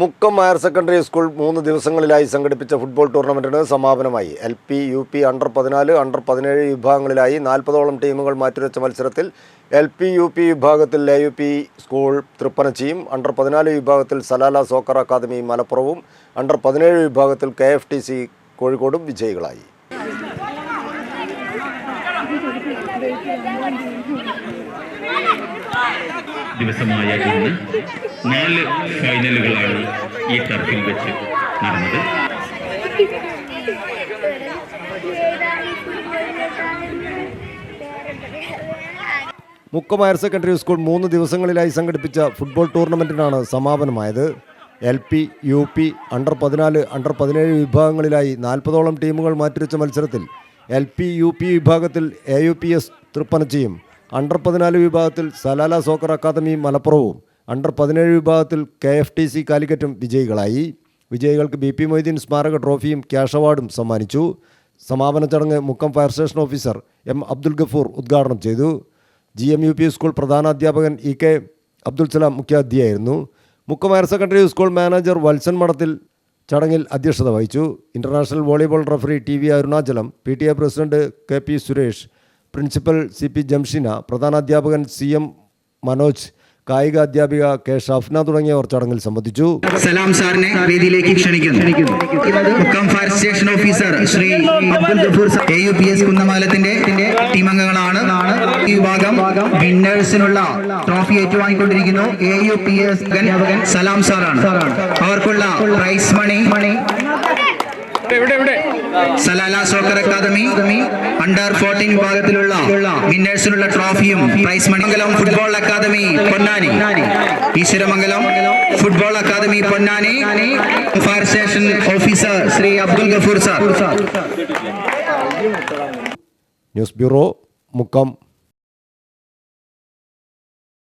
Mukkam higher secondary school മൂന്ന് ദിവസങ്ങളിലായി സംഘടിപ്പിച്ച ഫുട്ബോൾ ടൂർണമെന്റിന് സമാപനമായി. L P U P under പതിനാല് അണ്ടർ പതിനേഴ് വിഭാഗങ്ങളിലായി നാൽപ്പതോളം ടീമുകൾ മാറ്റിവെച്ച മത്സരത്തിൽ എൽ പി യു പി വിഭാഗത്തിൽ എ യു പി സ്കൂൾ തൃപ്പനച്ചിയും അണ്ടർ പതിനാല് വിഭാഗത്തിൽ സലാല സോക്കർ അക്കാദമി മലപ്പുറവും അണ്ടർ പതിനേഴ് വിഭാഗത്തിൽ കെ എഫ് ടി സി കോഴിക്കോടും വിജയികളായി. ദിവസമായ ഇന്ന് നാല് ഫൈനലുകളാണ് ഈ ടർഫിൽ വെച്ച് നടന്നത്. മുക്കം ഹയർ സെക്കൻഡറി സ്കൂൾ മൂന്ന് ദിവസങ്ങളിലായി സംഘടിപ്പിച്ച ഫുട്ബോൾ ടൂർണമെന്റിനാണ് സമാപനമായത്. L P U P under പതിനാല് അണ്ടർ പതിനേഴ് വിഭാഗങ്ങളിലായി നാൽപ്പതോളം ടീമുകൾ മാറ്റിവെച്ച മത്സരത്തിൽ എൽ പി യു പി വിഭാഗത്തിൽ എ യു പി എസ് തൃപ്പനച്ചിയും അണ്ടർ പതിനാല് വിഭാഗത്തിൽ സലാല സോക്കർ അക്കാദമി മലപ്പുറവും. അണ്ടർ പതിനേഴ് വിഭാഗത്തിൽ കെ എഫ് ടി സി കാലിക്കറ്റും വിജയികളായി. വിജയികൾക്ക് ബി പി മൊയ്തീൻ സ്മാരക ട്രോഫിയും ക്യാഷ് അവാർഡും സമ്മാനിച്ചു. സമാപന ചടങ്ങ് Mukkam fire station officer M Abdul Gafoor ഉദ്ഘാടനം ചെയ്തു. G M U P school പ്രധാനാധ്യാപകൻ E K Abdul Salam മുഖ്യാതിഥിയായിരുന്നു. Mukkam higher secondary school manager Valsan Madathil ചടങ്ങിൽ അധ്യക്ഷത വഹിച്ചു. International volleyball referee T V Arunachalam P T A president K P Suresh principal C P Jamshina പ്രധാനാധ്യാപകൻ C M Manoj കായിക അധ്യാപിക K Shafna തുടങ്ങിയവർ ചടങ്ങിൽ സംബന്ധിച്ചു. സലാം സാറിനെ വേദിയിലേക്ക് ക്ഷണിക്കുന്നു. Station officer Shri Abdul Gafoor A U P S കുന്നമാലത്തിന്റെ team അംഗങ്ങളാണ്. ഈ വിഭാഗം വിന്നേഴ്സിനുള്ള trophy ഏറ്റുവാങ്ങിക്കൊണ്ടിരിക്കുന്നു. A U P S Salam സാറാണ്. അവർക്കുള്ള prize money Salalah soccer academy under fourteen വിഭാഗത്തിലുള്ള വിന്നേഴ്സിനുള്ള ട്രോഫിയും prize Manimangalam football academy Ponnani. Eeshwaramangalam football academy Ponnani. Fire station officer Shri Abdul Gafoor sir. News bureau Mukkam.